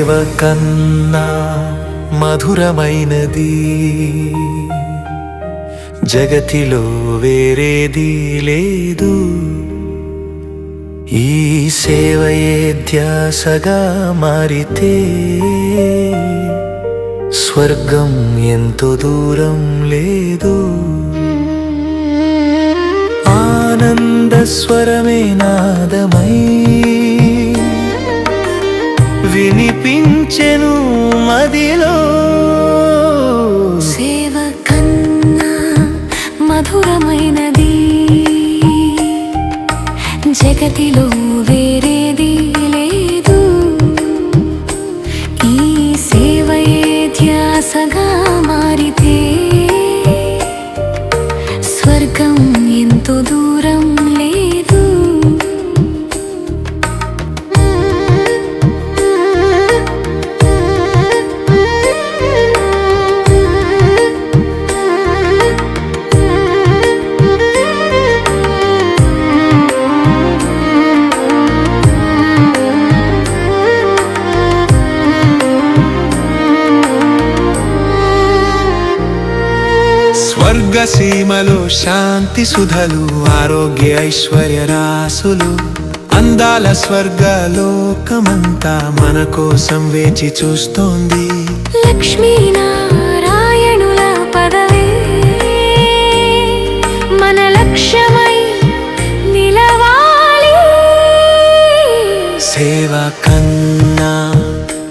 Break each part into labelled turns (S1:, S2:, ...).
S1: సేవ కన్నా మధురమైనది జగతిలో వేరేది లేదు ఈ సేవయే ధ్యాసగా మారితే స్వర్గం ఎంతో దూరం లేదు ఆనంద స్వరమే నాదమై వినిపించెను మదిలో.
S2: సేవ కన్నా మధురమైనది. జగతిలో వేరేది లేదు. ఈ సేవయే ధ్యాసగా మారితే
S1: స్వర్గసీమలో శాంతి సుధలు ఆరోగ్య ఐశ్వర్య రాసులు. అందాల స్వర్గలోకమంతా మన కోసం వేచి చూస్తోంది.
S2: లక్ష్మీనారాయణుల పదవే. మన లక్ష్యమై నిలవాలి.
S1: సేవ కన్నా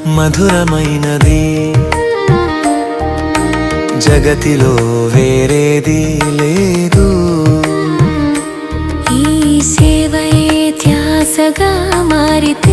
S1: మధురమైనది. జగతిలో వేరేది లేదు.
S2: ఈ సేవయే ధ్యాసగా మారితే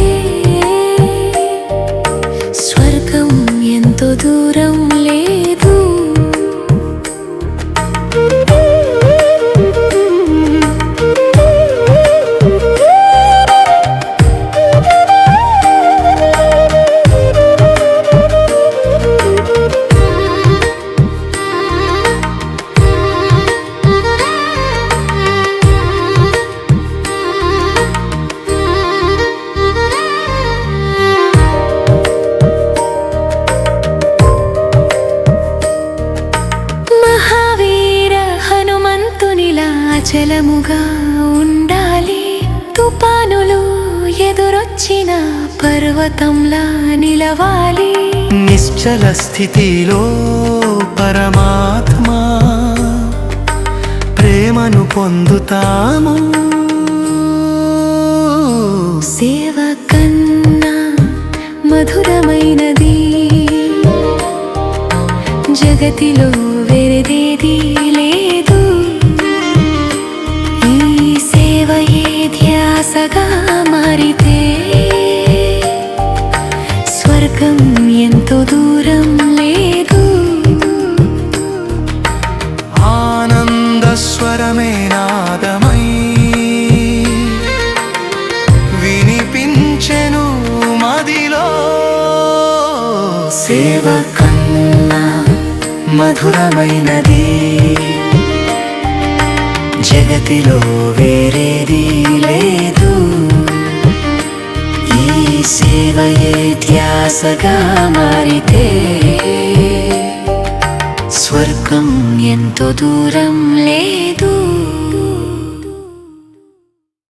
S2: హనుమంతునిలా చలముగా ఉండాలి. తుపానులు ఎదురొచ్చిన పర్వతంలా నిలవాలి.
S1: నిశ్చల స్థితిలో పరమాత్మ ప్రేమను పొందుతాము.
S2: సేవ కన్నా మధురమైనది. జగతిలో స్వర్గం ఎంతో దూరం లేదు.
S1: ఆనంద స్వరమే నాదమై వినిపించెను మదిలో. సేవ కన్నా మధురమైనది. జగతిలో వేరేది ధ్యాసగా మారితే స్వర్గం
S2: ఎంతో దూరం లేదు.